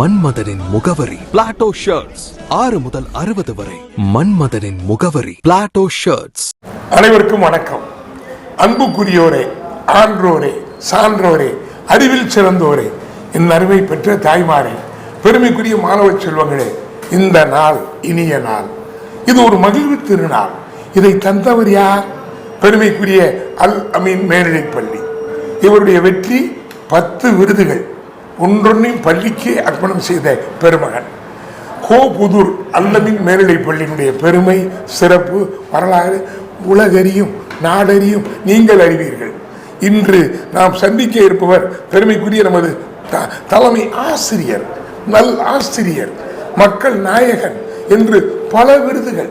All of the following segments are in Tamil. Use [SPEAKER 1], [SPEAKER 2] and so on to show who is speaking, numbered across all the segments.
[SPEAKER 1] மன்மதனின் முகவரி. பிளாட்டோ ஷர்ட்ஸ் ஆறு முதல் அறுபது வரை மன்மதனின் முகவரி. பிளாட்டோ ஷர்ட்ஸ்
[SPEAKER 2] அனைவருக்கும் வணக்கம். அன்புக்குரியோரே ஆன்றோரே சான்றோரே அறிவில் சிறந்தோரே என் அருமை பெற்ற தாய்மாரே பெருமைக்குரிய மாணவ செல்வங்களே இந்த நாள் இனிய நாள். இது ஒரு மகிழ்வு திருநாள். இதை தந்தவர் யார்? பெருமைக்குரிய அல் அமீன் மேல்நிலைப் பள்ளி. இவருடைய வெற்றி பத்து விருதுகள். ஒன்றொன்றையும் பள்ளிக்கு அர்ப்பணம் செய்த பெருமகன். கோபுதூர் அல்லமின் மேல்நிலை பள்ளியினுடைய பெருமை சிறப்பு வரலாறு உலகறியும் நாடறியும் நீங்கள் அறிவீர்கள். இன்று நாம் சந்திக்க இருப்பவர் பெருமைக்குரிய நமது த- தலைமை ஆசிரியர் நல் ஆசிரியர் மக்கள் நாயகன் என்று பல விருதுகள்.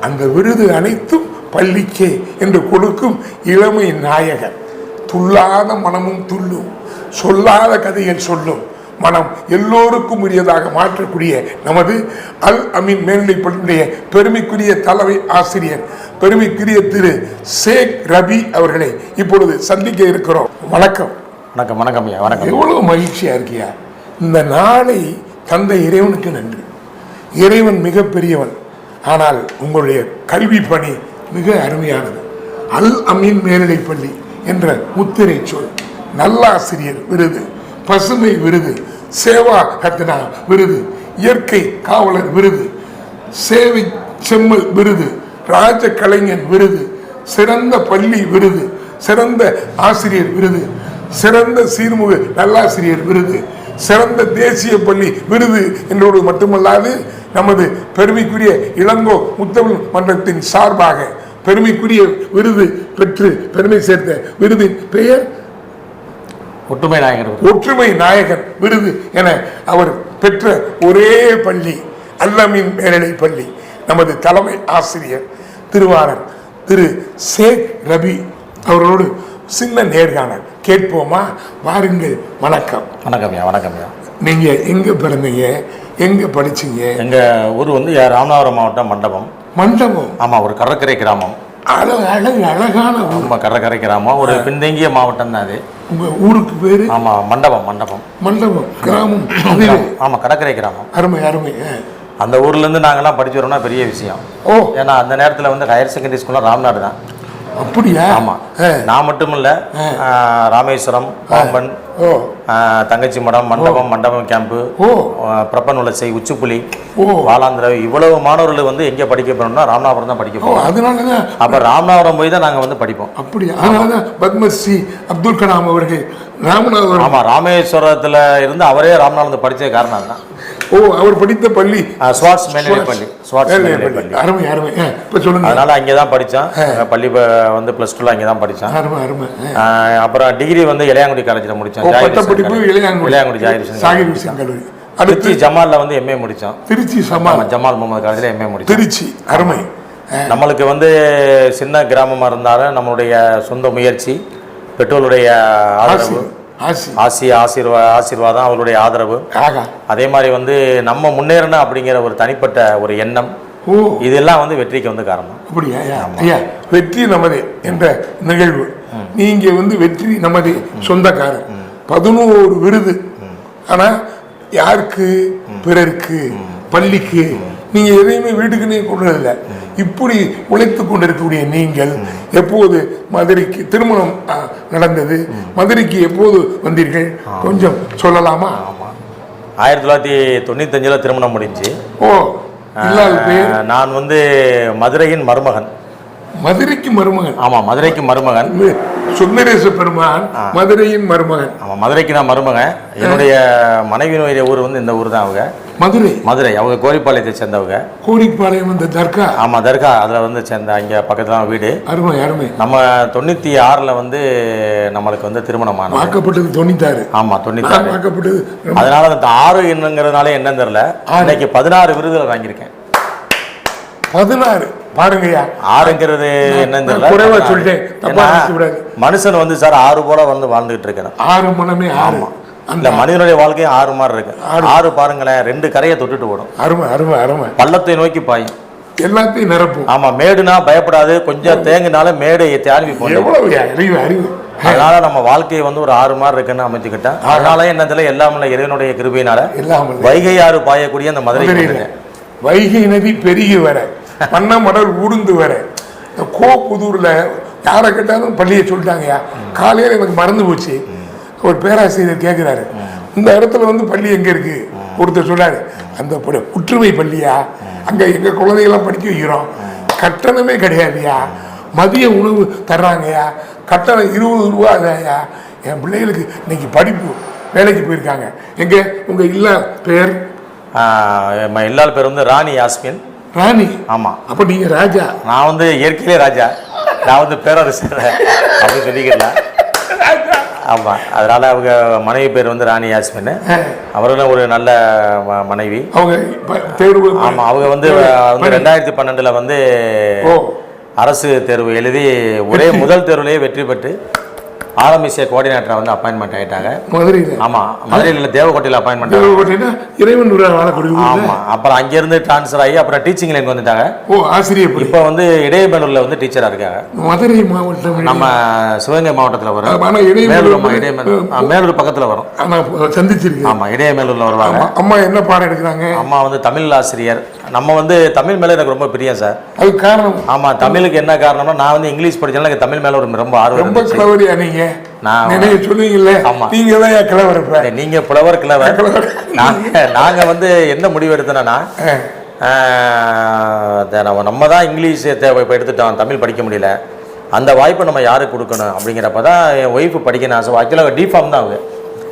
[SPEAKER 2] அந்த விருது அனைத்தும் பள்ளிக்கே என்று கொடுக்கும் இளமை நாயகன். துள்ளாத மனமும் துள்ளும். சொல்லாத கதைகள் சொல்லும். மனம் எல்லோருக்கும் உரியதாக மாற்றக்கூடிய நமது அல் அமீன் மேல்நிலைப் பள்ளியுடைய பெருமைக்குரிய தலைமை ஆசிரியர் பெருமைக்குரிய திரு ஷேக் ரபி அவர்களை இப்பொழுது சந்திக்க இருக்கிறோம். வணக்கம்.
[SPEAKER 3] வணக்கம் வணக்கம் ஐயா வணக்கம்.
[SPEAKER 2] எவ்வளவு மகிழ்ச்சியா இருக்கியா? இந்த நாளை தந்த இறைவனுக்கு நன்றி. இறைவன் மிக பெரியவன் ஆனால் உங்களுடைய கல்வி பணி மிக அருமையானது. அல் அமீன் மேல்நிலைப் பள்ளி என்ற முத்திரை சொல். நல்லாசிரியர் விருது பசுமை விருது சேவா ரத்னா விருது இயற்கை காவலர் விருது சேவை செம்மல் விருது ராஜ கலைஞன் விருது சிறந்த பள்ளி விருது சிறந்த ஆசிரியர் விருது சிறந்த சீர்முக நல்லாசிரியர் விருது சிறந்த தேசிய பள்ளி விருது என்றோடு மட்டுமல்லாது நமது பெருமைக்குரிய இளங்கோ முத்தமிழ் மன்றத்தின் சார்பாக பெருமைக்குரிய விருது பெற்று பெருமை சேர்த்த விருதின் பெயர்
[SPEAKER 3] ஒற்றுமை நாயகர்.
[SPEAKER 2] ஒற்றுமை நாயகன் விருது என அவர் பெற்ற ஒரே பள்ளி அல்லமின் மேல்நிலை பள்ளி நமது தலைமை ஆசிரியர் திருவாளர் திரு ஷேக் ரபி அவர்களோடு சின்ன நேர்காணல். கேட்போமா? வாருங்கள் வணக்கம்.
[SPEAKER 3] வணக்கம் ஐயா வணக்கம் ஐயா.
[SPEAKER 2] நீங்க எங்க பிறந்தீங்க? எங்க படிச்சீங்க?
[SPEAKER 3] எங்க ஊர் வந்து ராமநாதபுரம் மாவட்டம் மண்டபம்.
[SPEAKER 2] மண்டபம்?
[SPEAKER 3] ஆமா ஒரு கடற்கரை கிராமம்.
[SPEAKER 2] அழகு அழகு அழகான ஊர்.
[SPEAKER 3] ரொம்ப கடற்கரை கிராமம் ஒரு பின்தங்கிய மாவட்டம் தான் அது.
[SPEAKER 2] உங்க ஊருக்கு பேரு?
[SPEAKER 3] ஆமா மண்டபம் மண்டபம்.
[SPEAKER 2] மண்டபம் கிராமம் அது
[SPEAKER 3] ஆமா கடற்கரை கிராமம்.
[SPEAKER 2] அருமை அருமை.
[SPEAKER 3] அந்த ஊர்ல இருந்து நாங்கெல்லாம் படிச்சு வரோம்னா பெரிய விஷயம்.
[SPEAKER 2] ஓ.
[SPEAKER 3] ஏன்னா அந்த நேரத்துல வந்து ஹையர் செகண்டரி ஸ்கூல்ல ராம்நாடு தான்.
[SPEAKER 2] அப்படியா?
[SPEAKER 3] ஆமா.
[SPEAKER 2] ஆ.
[SPEAKER 3] நான் மட்டும் இல்ல ராமேஸ்வரம் பாம்பன் தங்கச்சி மடம் மண்டபம் மண்டபம் கேம்பு
[SPEAKER 2] ஓ.
[SPEAKER 3] பிரப்பன் உலசை உச்சிப்புலி வாலாந்திர இவ்வளவு மாணவர்கள் வந்து எங்க படிக்க போறோம்னா ராமநாதபுரம் தான் படிக்க
[SPEAKER 2] ஓ
[SPEAKER 3] போறோம்.
[SPEAKER 2] அதனாலதான்
[SPEAKER 3] அப்ப ராமநாதபுரம் போய் தான் நாங்க வந்து படிப்போம்.
[SPEAKER 2] அப்படியா? அதனாலதான் பத்மஸ்ரீ அப்துல் கலாம் அவர்கள் ராமநாதபுரம்
[SPEAKER 3] ஆமா ராமேஸ்வரத்துல இருந்து அவரே ராமநாதபுரம் படிச்ச காரணம் தான்
[SPEAKER 2] ஓ அவர் படித்த பள்ளி.
[SPEAKER 3] ஸ்வாட்ஸ் மேல்நிலை பள்ளி. ஸ்வாட்ஸ் மேல்நிலை
[SPEAKER 2] பள்ளி. அருமை அருமை. இப்ப சொல்லுங்க.
[SPEAKER 3] அதனால அங்கே தான் படித்தேன். பள்ளி வந்து ப்ளஸ் டூவில் அங்கே தான் படித்தேன்.
[SPEAKER 2] அருமை அருமை.
[SPEAKER 3] அப்புறம் டிகிரி வந்து இளையாங்குடி காலேஜில் முடித்தேன்.
[SPEAKER 2] பட்டப்படிப்பு இளையாங்குடி.
[SPEAKER 3] இளையாங்குடி ஜாகிர்
[SPEAKER 2] சாகிர் கல்லூரி.
[SPEAKER 3] திருச்சி
[SPEAKER 2] அடுத்து
[SPEAKER 3] ஜமாலில் வந்து எம்ஏ முடித்தோம்
[SPEAKER 2] திருச்சி சமால்
[SPEAKER 3] ஜமால் முகமது காலேஜில் எம்ஏ முடித்தோம்
[SPEAKER 2] திருச்சி அருமை.
[SPEAKER 3] நம்மளுக்கு வந்து சின்ன கிராமமாக இருந்தாலும் நம்மளுடைய சொந்த முயற்சி பெற்றோருடைய ஆதரவு
[SPEAKER 2] ஆசி
[SPEAKER 3] ஆசி ஆசீர்வா ஆசீர்வாதம் அவர்களுடைய ஆதரவு. அதே மாதிரி வந்து நம்ம முன்னேறணும் அப்படிங்கிற ஒரு தனிப்பட்ட ஒரு எண்ணம். இதெல்லாம் வந்து வெற்றிக்கு வந்து காரணம்.
[SPEAKER 2] அப்படியா? ஐயா வெற்றி நமது என்ற நிகழ்வு. நீங்க வந்து வெற்றி நமது சொந்தக்காரர். பதினோரு விருது. ஆனா யாருக்கு? பிறருக்கு? பள்ளிக்கு? நீங்க எதையுமே வீட்டுக்குன்னே கொண்டு வரல. இப்படி உழைத்து கொண்டிருக்கக்கூடிய நீங்கள் எப்போது மதுரைக்கு திருமணம் நடந்தது? மதுரைக்கு எப்போது வந்தீர்கள்? கொஞ்சம் சொல்லலாமா?
[SPEAKER 3] ஆயிரத்தி தொள்ளாயிரத்தி தொண்ணூத்தஞ்சில் திருமணம் முடிஞ்சு.
[SPEAKER 2] ஓ
[SPEAKER 3] நான் வந்து மதுரையின் மருமகன்.
[SPEAKER 2] மதுரைக்கு மருமகன்.
[SPEAKER 3] ஆமாம் மதுரைக்கு மருமகன்.
[SPEAKER 2] சுந்தரேச பெருமான் மதுரையின் மருமகன்.
[SPEAKER 3] ஆமாம் மதுரைக்கு நான் மருமகன். என்னுடைய மனைவியினுடைய ஊர் வந்து இந்த ஊர் தான் அவங்க.
[SPEAKER 2] மதுரை.
[SPEAKER 3] மதுரை அவங்க கோரிப்பாளையத்தை சேர்ந்தவங்க.
[SPEAKER 2] கோரிப்பாளையம் அந்த தர்கா.
[SPEAKER 3] ஆமாம் தர்கா அதில் வந்து சேர்ந்த அங்கே பக்கத்தில் வீடு.
[SPEAKER 2] அருமை அருமை.
[SPEAKER 3] நம்ம தொண்ணூற்றி ஆறில் வந்து நம்மளுக்கு வந்து திருமணம் ஆனது
[SPEAKER 2] வாக்கப்பட்டது தொண்ணூத்தாறு.
[SPEAKER 3] ஆமாம் தொண்ணூத்தாறு.
[SPEAKER 2] வாக்கப்பட்டது
[SPEAKER 3] அதனால அந்த ஆறு என்னங்கிறதுனால என்னன்னு தெரியல. இன்னைக்கு பதினாறு விருதுகள் வாங்கியிருக்கேன்.
[SPEAKER 2] பதினாறு. பாருங்கய்யா.
[SPEAKER 3] ஆறுங்கிறது தெரியல
[SPEAKER 2] குறைவா. சொல்லிட்டேன்.
[SPEAKER 3] மனுஷன் வந்து சார் ஆறு போல வந்து வாழ்ந்துகிட்டு இருக்கிறேன்.
[SPEAKER 2] ஆறு மனமே ஆறு. அந்த
[SPEAKER 3] மனிதனுடைய வாழ்க்கையும் ஆறு மாதிரி இருக்கு. ஆறு. பாருங்களேன் ரெண்டு கரையை தொட்டுட்டு ஓடும்
[SPEAKER 2] அருமை அருமை அருமை.
[SPEAKER 3] பள்ளத்தை நோக்கி பாயும்.
[SPEAKER 2] எல்லாத்தையும் நிரப்பும்.
[SPEAKER 3] ஆமா மேடுனா பயப்படாது. கொஞ்சம் தேங்கினாலும் மேடை போடும்
[SPEAKER 2] அறிவு அறிவு.
[SPEAKER 3] அதனால நம்ம வாழ்க்கையை வந்து ஒரு ஆறு மாதிரி இருக்குன்னு அமைச்சுக்கிட்டேன் அதனால என்னதுல எல்லாம் இறைவனுடைய கிருபையினால. வைகை ஆறு பாயக்கூடிய அந்த மதுரை
[SPEAKER 2] வைகை நதி பெருகி வர. பண்ண மடல் உடுந்து வர இந்த கோப்புதூர்ல யாரை கேட்டாலும் பள்ளியை சொல்லிட்டாங்கய்யா. காலையில் எனக்கு மறந்து போச்சு. ஒரு பேராசிரியர் கேட்குறாரு இந்த இடத்துல வந்து பள்ளி எங்கே இருக்கு? ஒருத்தர் சொல்றாரு அந்த புற்றுமை பள்ளியா? அங்கே எங்க குழந்தைகள்லாம் படிக்க வைக்கிறோம். கட்டணமே கிடையாதுயா மதிய உணவு தர்றாங்கய்யா. கட்டணம் இருபது ரூபா தான்யா என் பிள்ளைகளுக்கு இன்னைக்கு படிப்பு வேலைக்கு போயிருக்காங்க. எங்க? உங்க இல்ல பேர்?
[SPEAKER 3] எல்லா பேர் வந்து ராணி யாஸ்மின்.
[SPEAKER 2] ராணி.
[SPEAKER 3] ஆமா.
[SPEAKER 2] அப்ப நீங்க ராஜா.
[SPEAKER 3] நான் வந்து இயற்கையிலே ராஜா. நான் வந்து பேரரசர் அப்படின்னு சொல்லிக்கிறேன். ஆமா. அதனால அவங்க மனைவி பேர் வந்து ராணி யாஸ்மின் அவர்களும் ஒரு நல்ல மனைவி.
[SPEAKER 2] அவங்க இப்ப தேர்வு
[SPEAKER 3] ஆமா. அவங்க வந்து வந்து ரெண்டாயிரத்தி பன்னெண்டுல வந்து அரசு தேர்வு எழுதி ஒரே முதல் தேர்வுலேயே வெற்றி பெற்று ஆரம்பிசிய கோஆர்டினேட்டரை வந்து அப்பாயின்மெண்ட் ஆயிட்டாங்க.
[SPEAKER 2] மதுரையில?
[SPEAKER 3] ஆமா மதுரையில் தேவக்கோட்டையில் அப்பாயின்மெண்ட்
[SPEAKER 2] தேவைப்பட்டீங்கன்னா இறைவன் உருவா வாழக்கூடிய ஊர்ல.
[SPEAKER 3] ஆமா அப்புறம் அங்கிருந்து ட்ரான்ஸ்ஃபர் ஆகி அப்புறம் டீச்சிங் லைனுக்கு வந்துட்டாங்க.
[SPEAKER 2] ஓ ஆசிரியர்.
[SPEAKER 3] இப்போ வந்து இடையமேலூர்ல வந்து டீச்சரா இருக்காங்க.
[SPEAKER 2] மதுரை மாவட்டம்
[SPEAKER 3] நம்ம சிவகங்கை மாவட்டத்துல வரும். மேலூர் இடையமேலூர் மேலூர் பக்கத்துல வரும்.
[SPEAKER 2] சந்திச்சிருக்கேன்
[SPEAKER 3] ஆமா இடையமேலூர்ல வருவாங்க.
[SPEAKER 2] அம்மா என்ன பாடம் எடுக்கிறாங்க?
[SPEAKER 3] அம்மா வந்து தமிழ் ஆசிரியர். நம்ம வந்து தமிழ் மேல எனக்கு ரொம்ப பிரியம் சார்.
[SPEAKER 2] அதுக்கு காரணம்?
[SPEAKER 3] ஆமா தமிழுக்கு என்ன காரணம்னா நான் வந்து இங்கிலீஷ் படிச்சாலும் எனக்கு தமிழ் மேல ஒரு ரொம்ப ஆர்வம்
[SPEAKER 2] ரொம்ப கிளவரியா நீங்க.
[SPEAKER 3] நான்
[SPEAKER 2] நினைவு சொல்லுவீங்கல்ல
[SPEAKER 3] ஆமா.
[SPEAKER 2] நீங்க தான் கிளவர் இப்ப
[SPEAKER 3] இல்ல, நீங்க புலவர் கிழவர்
[SPEAKER 2] கிழவர்.
[SPEAKER 3] நாங்க நாங்க வந்து என்ன முடிவு எடுத்தோம்னா நம்ம நம்ம தான் இங்கிலீஷ் தேவை இப்போ எடுத்துட்டோம் தமிழ் படிக்க முடியல. அந்த வாய்ப்பை நம்ம யாருக்கு கொடுக்கணும் அப்படிங்கிறப்ப தான் என் ஒய்ஃப் படிக்கணும் ஆசை ஆக்சுவலாக டிஃபார்ம் தான் அவங்க.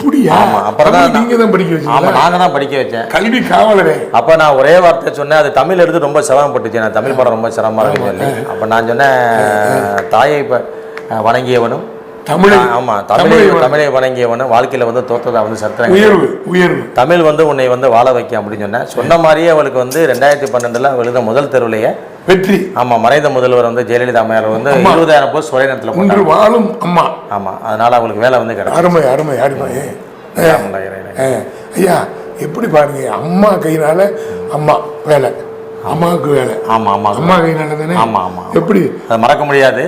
[SPEAKER 2] அப்படியா?
[SPEAKER 3] ஆமா, அப்புறம் தான்
[SPEAKER 2] நீங்க படிக்க வச்சீங்க
[SPEAKER 3] நாங்கள் தான் படிக்க வச்சேன்.
[SPEAKER 2] கல்வி காவலரே.
[SPEAKER 3] அப்போ நான் ஒரே வார்த்தை சொன்னேன் அது தமிழ் எடுத்து ரொம்ப சிரமப்பட்டுச்சு. நான் தமிழ் படம் ரொம்ப சிரமமாக இருக்குன்னு சொல்லி. அப்போ நான் சொன்னேன் தாயை வணங்கியவனும்
[SPEAKER 2] தமிழை
[SPEAKER 3] ஆமா தமிழை தமிழை வணங்கியவனும் வாழ்க்கையில வந்து தோத்ததா வந்து சரித்திரம்
[SPEAKER 2] உயர்வு உயர்வு.
[SPEAKER 3] தமிழ் வந்து உன்னை வந்து வாழ வைக்க அப்படின்னு சொன்னேன். சொன்ன மாதிரியே அவளுக்கு வந்து ரெண்டாயிரத்தி பன்னெண்டுல எழுத முதல் தெருவிலேயே
[SPEAKER 2] வெற்றி.
[SPEAKER 3] ஆமா மறைந்த முதல்வர் வந்து ஜெயலலிதா அம்மையார் வந்து இருபதாயிரம் போஸ்ட் ஒரே நேரத்தில்
[SPEAKER 2] ஒன்று வாழும் அம்மா.
[SPEAKER 3] ஆமா அதனால அவளுக்கு வேலை வந்து கிடைக்கும்.
[SPEAKER 2] அருமை அருமை அருமை. ஐயா. எப்படி பாருங்க அம்மா கையினால அம்மா வேலை. அம்மாவுக்கு வேலை.
[SPEAKER 3] ஆமா ஆமா
[SPEAKER 2] அம்மா கையினால தானே?
[SPEAKER 3] ஆமா ஆமா.
[SPEAKER 2] எப்படி?
[SPEAKER 3] அது மறக்க முடியாது.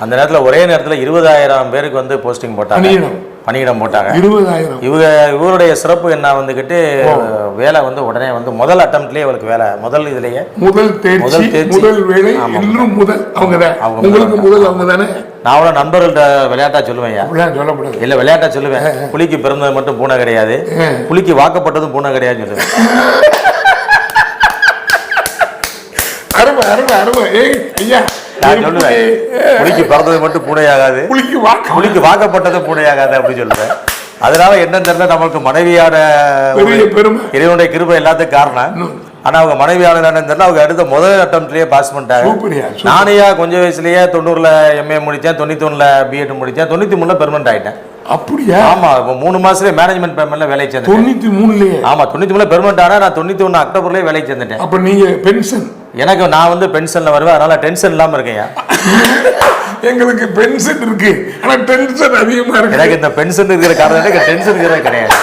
[SPEAKER 3] அந்த நேரத்துல ஒரே நேரத்துல இருபதாயிரம் பேருக்கு வந்து போஸ்டிங் போட்டாங்க.
[SPEAKER 2] பணியிடம்.
[SPEAKER 3] போட்டாங்க.
[SPEAKER 2] இருபதாயிரம்.
[SPEAKER 3] இவங்க இவருடைய சிறப்பு என்ன வந்துக்கிட்டு வேலை வந்து உடனே வந்து முதல் அட்டம்ப்ட்லேயே அவளுக்கு வேலை. முதல் இதுலயே
[SPEAKER 2] முதல்
[SPEAKER 3] முதல்.
[SPEAKER 2] முதல் வேலை. இன்னும் முதல். அவங்க தான் உங்களுக்கு முதல் அவங்க தானே?
[SPEAKER 3] நான் அவளை நண்பர்கள்ட்ட விளையாட்டா சொல்லுவேன்
[SPEAKER 2] சொல்லக்கூடாது
[SPEAKER 3] இல்ல விளையாட்டா சொல்லுவேன். புலிக்கு பிறந்தது மட்டும் பூனை கிடையாது. புலிக்கு வாக்கப்பட்டதும் பூனை கிடையாதுன்னு சொல்லுவேன்.
[SPEAKER 2] அருமை அருமை அருமை. ஏய் ஐயா.
[SPEAKER 3] நான் சொல்லுவேன். புலிக்கு பிறந்தது மட்டும் பூனையாகாது.
[SPEAKER 2] புலிக்கு வாக்கு
[SPEAKER 3] புலிக்கு வாக்கப்பட்டது பூனையாகாது அப்படின்னு சொல்லுவேன். அதனால என்னன்னு தெரியல நமக்கு மனைவியான இறைவனுடைய கிருபை எல்லாத்துக்கும் காரணம். ஆனா அவங்க என்னன்னு தெரியல அவங்க அடுத்த முதல் அட்டம்ப்ட்லயே பாஸ் பண்ணிட்டாங்க. நானையா கொஞ்சம் வயசுலயே தொண்ணூறுல எம்ஏ முடிச்சேன் தொண்ணூத்தி ஒண்ணுல பிஎட் முடிச்சேன் தொண்ணூத்தி மூணுல பெர்மனன்ட் ஆயிட்டேன்.
[SPEAKER 2] அப்படியா?
[SPEAKER 3] ஆமா மூணு மாசத்துலயே மேனேஜ்மெண்ட் பேமெண்ட்ல வேலை சேர்ந்தேன்
[SPEAKER 2] தொண்ணூத்தி மூணுலயே?
[SPEAKER 3] ஆமா தொண்ணூத்தி மூணுல பெர்மனன்ட் ஆனா நான் தொண்ணூத்தி ஒண்ணு அக்டோபர்லயே வேலைக்கு சேர்ந்துட்டேன்.
[SPEAKER 2] அப்ப நீங்க பென்ஷன்?
[SPEAKER 3] எனக்கு நான் வந்து பென்ஷன்ல வருவேன் அதனால டென்ஷன் இல்லாம இருக்கேன்
[SPEAKER 2] எங்களுக்கு பென்ஷன் இருக்கு ஆனா டென்ஷன் அதிகமா இருக்கு.
[SPEAKER 3] எனக்கு இந்த பென்ஷன் இருக்கிற காரணம் எனக்கு டென்ஷன் இருக்கிறது கிடையாது.